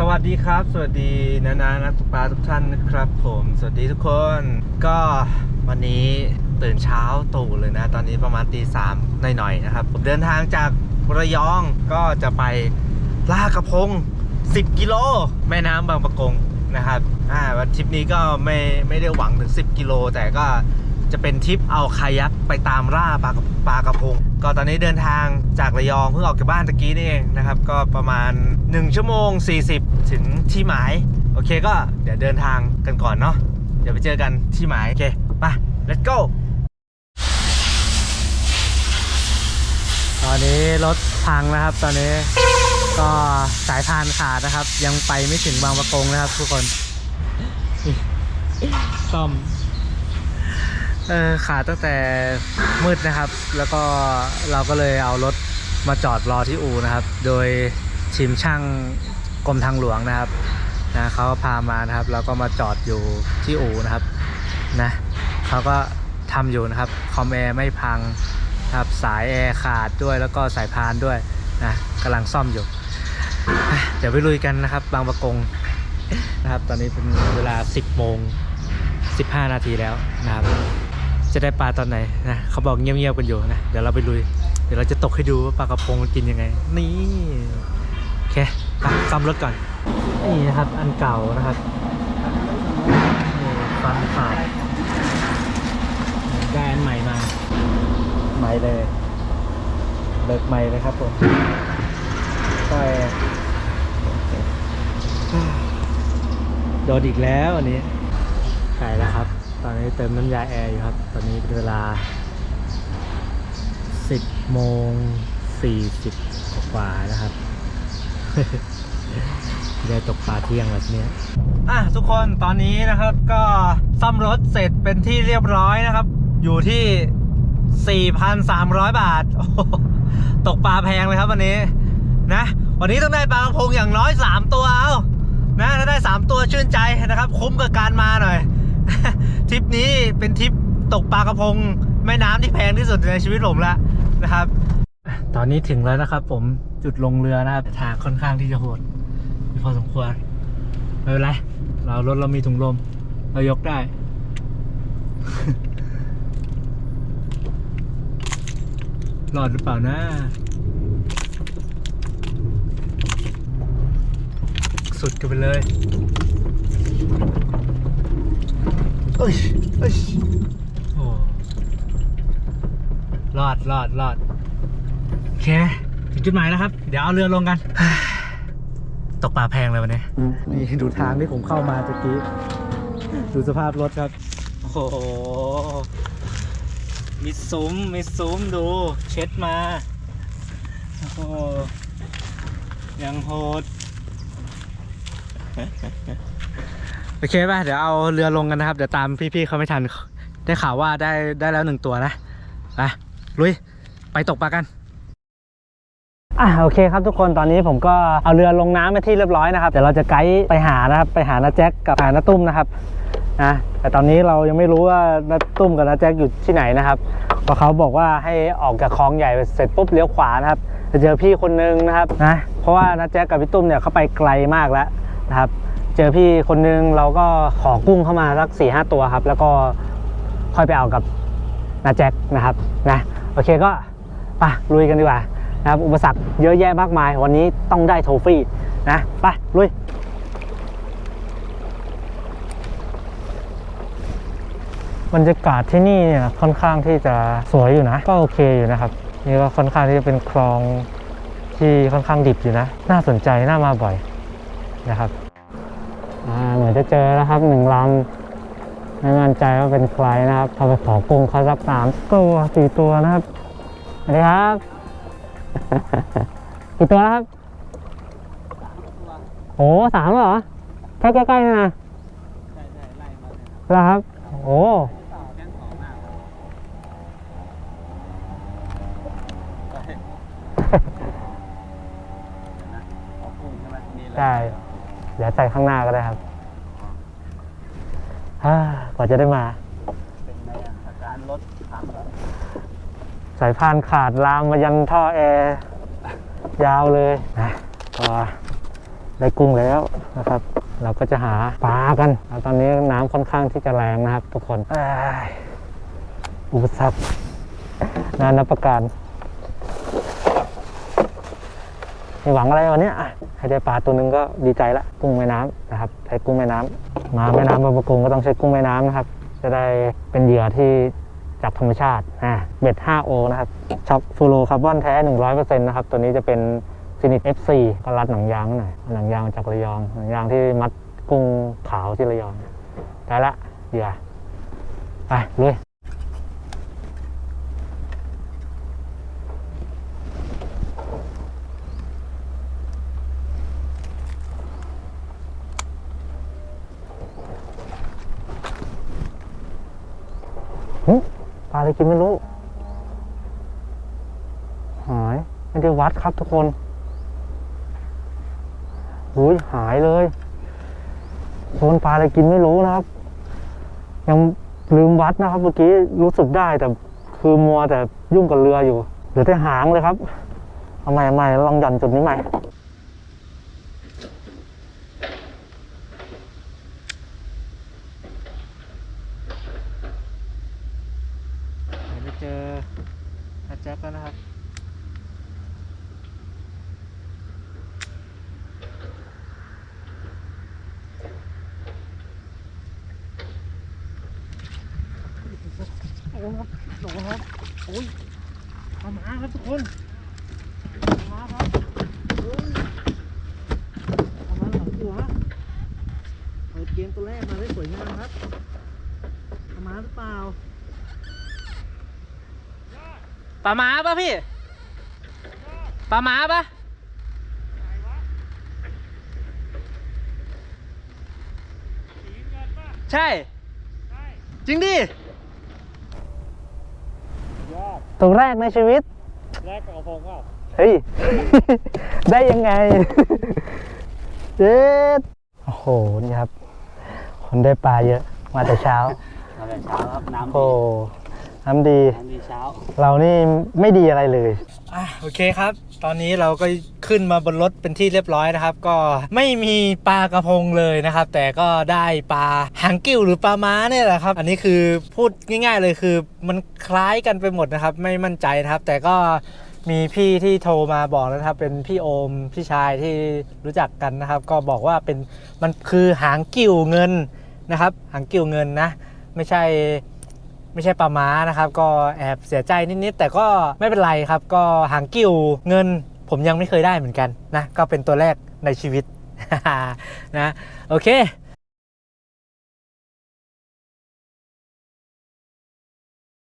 สวัสดีครับ สวัสดีนานานักตกปลาทุกท่านนะครับผม สวัสดีทุกคน ก็วันนี้ตื่นเช้าตู่เลยนะ ตอนนี้ประมาณตีสามหน่อยๆนะครับ ผมเดินทางจากระยองก็จะไปลากระพง 10 กิโล แม่น้ำบางปะกงนะครับ อ่าวันทริปนี้ก็ไม่ไม่ได้หวังถึง 10 กิโล แต่ก็ จะเป็นทริปเอาคายักไปตามล่าปลากระปลากระพง ก็ตอนนี้เดินทางจากระยองเพิ่งออกจากบ้านตะกี้นี่เองนะครับ ก็ประมาณ 1 ชั่วโมง 40 ถึงที่หมาย โอเคก็เดี๋ยวเดินทางกันก่อนเนาะเดี๋ยวไปเจอกันที่หมาย โอเคไป let's go ตอนนี้รถพังนะครับตอนนี้ก็สายพานขาดนะครับ ยังไปไม่ถึงบางประกงนะครับทุกคนซ่อม เออขาดตั้งแต่มืดนะครับ แล้วก็เราก็เลยเอารถมาจอดรอที่อู่นะครับ โดยทีมช่างกรมทางหลวงนะครับนะเขาพามานะครับแล้วก็มาจอดอยู่ที่อู่นะครับนะเขาก็ทำอยู่นะครับคอมแอร์ไม่พังครับสายแอร์ขาดด้วยแล้วก็สายพานด้วยนะกำลังซ่อมอยู่ เดี๋ยวไปลุยกันนะครับ บางประกงนะครับ ตอนนี้เป็นเวลา 10โมง15 นาทีแล้วนะครับ จะได้ปลาตอนไหนนะเขาบอกเงียบๆกันอยู่นะเดี๋ยวเราไปลุย เดี๋ยวเราจะตกให้ดูว่าปลากระพงมันกินยังไง นี่โอเคไปซ่อมรถก่อนนี่นะครับอันเก่านะครับฟันขาดได้อันใหม่มาใหม่เลยเลิกใหม่เลยครับผมก็โดนอีกแล้วอันนี้ใช่แล้วครับ อนนี้เติมน้ำยาแอร์อยู่ครับ ตอนนี้เป็นเวลา 10โมง40กว่านะครับได้ตกปลาเที่ยงแบบนี้อะทุกคนตอนนี้นะครับก็ซ่อมรถเสร็จเป็นที่เรียบร้อยนะครับ อยู่ที่ 4,300 บาท ตกปลาแพงเลยครับวันนี้นะ วันนี้ต้องได้ปลากระพงอย่างน้อย 3 ตัวเอานะถ้าได้ 3 ตัวชื่นใจนะครับ คุ้มกับการมาหน่อย ทริปนี้เป็นทริปตกปลากระพงแม่น้ำที่แพงที่สุดในชีวิตผมแล้วนะครับ ตอนนี้ถึงแล้วนะครับ ผมจุดลงเรือนะครับทางค่อนข้างที่จะโหดพอสมควรไม่เป็นไรเรารถเรามีถุงลม เรายกได้รอดหรือเปล่านะ สุดกันไปเลย เอ้ยเอ้ยโอ้รอดรอดรอดโอเค ถึงจุดหมายแล้วครับ เดี๋ยวเอาเรือลงกัน ตกปลาแพงเลยวันนี้ นี่ดูทางที่ผมเข้ามาตะกี้ ดูสภาพรถครับ โอ้โห มีซุ้ม มีซุ้มดู เช็ดมา โอ้โห ยังโหด โอเคป่ะเดี๋ยวเอาเรือลงกันนะครับ เดี๋ยวตามพี่ๆเขาไม่ทัน ได้ข่าวว่าได้ได้แล้วหนึ่งตัวนะไปลุย ไปตกปลากันอะโอเคครับทุกคนตอนนี้ผมก็เอาเรือลงน้ำไปที่เรียบร้อยนะครับเดี๋ยวเราจะไกด์ไปหานะครับ ไปหาน้าแจ็คกับหาน้าตุ้มนะครับนะแต่ตอนนี้เรายังไม่รู้ว่าน้าตุ้มกับน้าแจ็คอยู่ที่ไหนนะครับเพราะเขาบอกว่าให้ออกจากคลองใหญ่เสร็จปุ๊บเลี้ยวขวานะครับจะเจอพี่คนนึงนะครับนะเพราะว่าน้าแจ็คกับพี่ตุ้มเนี่ยเขาไปไกลมากแล้วนะครับ เจอพี่คนนึงเราก็ขอกุ้งเข้ามาสักสี่ห้าตัวครับ แล้วก็ค่อยไปเอากับนาแจ็คนะครับนะโอเคก็ไปลุยกันดีกว่านะครับอุปสรรคเยอะแยะมากมาย วันนี้ต้องได้โทฟี่นะไปลุยบรรยากาศที่นี่เนี่ยค่อนข้างที่จะสวยอยู่นะ ก็โอเคอยู่นะครับ นี่ก็ค่อนข้างที่จะเป็นคลองที่ค่อนข้างดิบอยู่นะ น่าสนใจน่ามาบ่อยนะครับ เหมือนจะเจอแล้วครับหนึ่งลำไม่มั่นใจว่าเป็นใครนะครับพอไปขอกุ้งเขาสักสามตัวสี่ตัวนะครับสวัสดีครับกี่ตัวแล้วครับโอ้สามแล้วเหรอแค่ใกล้ๆนี่นะแล้วครับ โอ้ใช่ เดี๋ยวใส่ข้างหน้าก็ได้ครับฮ่ากว่าจะได้มา เป็นไงอะอาการรถพังแล้วสายพานขาดลามมายันท่อแอร์ยาวเลยนะก็ได้กุ้งแล้วนะครับ เราก็จะหาปลากันแล้วตอนนี้น้ำค่อนข้างที่จะแรงนะครับ ทุกคนเอ้ยอุปสรรคนานับประการมี หวังอะไรวันนี้ให้ได้ปลาตัวนึงก็ดีใจละกุ้งแม่น้ำนะครับใช้กุ้งแม่น้ำมาแม่น้ำบางประกงก็ต้องใช้กุ้งแม่น้ำนะครับ จะได้เป็นเหยื่อที่จากธรรมชาติอะเบ็ด 5O นะครับช็อคฟูโรคาร์บอนแท้ 100%นะครับตัวนี้จะเป็นซินิต F4 ก็รัดหนังยางหน่อยหนังยางมาจากระยองหนังยางที่มัดกุ้งขาวที่ระยองได้ละเหยื่อไปลุย ปลาอะไรกินไม่รู้ หาย ไม่ได้วัดครับทุกคนหุยหายเลยโดนปลาอะไรกินไม่รู้นะครับ ยังลืมวัดนะครับ เมื่อกี้รู้สึกได้แต่คือมัวแต่ยุ่งกับเรืออยู่เหลือแต่หางเลยครับเอาใหม่เอาใหม่ลองหย่อนจุดนี้ใหม่ เจออาแจ็คแล้วนะครับโอ้ครับโอ้ครับโอ้ยปลามาครับทุกคนปลาหมาครับโอ้ยปลาหมาสองตัวเปิดเกมตัวแรกมาได้สวยงามครับปลาหมาหรือเปล่า ปลาหมาปะพี่ปลาหมาปะใช่ จริงดิยอดตัวแรกในชีวิต แรกกับพงว่าเฮ้ย ได้ยังไง เจ็ดโอ้โห นี่ครับ คนได้ปลาเยอะ มาแต่เช้า มาแต่เช้าครับ น้ำโอ้ดี น้ำดีน้ำดีเช้า เรานี่ไม่ดีอะไรเลยอะโอเคครับ ตอนนี้เราก็ขึ้นมาบนรถเป็นที่เรียบร้อยนะครับ ก็ไม่มีปลากระพงเลยนะครับ แต่ก็ได้ปลาหางกิ้วหรือปลาม้าเนี่ยแหละครับ อันนี้คือพูดง่ายๆเลยคือ มันคล้ายกันไปหมดนะครับ ไม่มั่นใจนะครับ แต่ก็มีพี่ที่โทรมาบอกนะครับ เป็นพี่โอมพี่ชายที่รู้จักกันนะครับ ก็บอกว่าเป็นมันคือหางกิ้วเงินนะครับ หางกิ้วเงินนะ ไม่ใช่ ไม่ใช่ปลาม้านะครับ ก็แอบเสียใจนิดๆแต่ก็ไม่เป็นไรครับ ก็หางกิ้วเงินผมยังไม่เคยได้เหมือนกันนะ ก็เป็นตัวแรกในชีวิตนะโอเค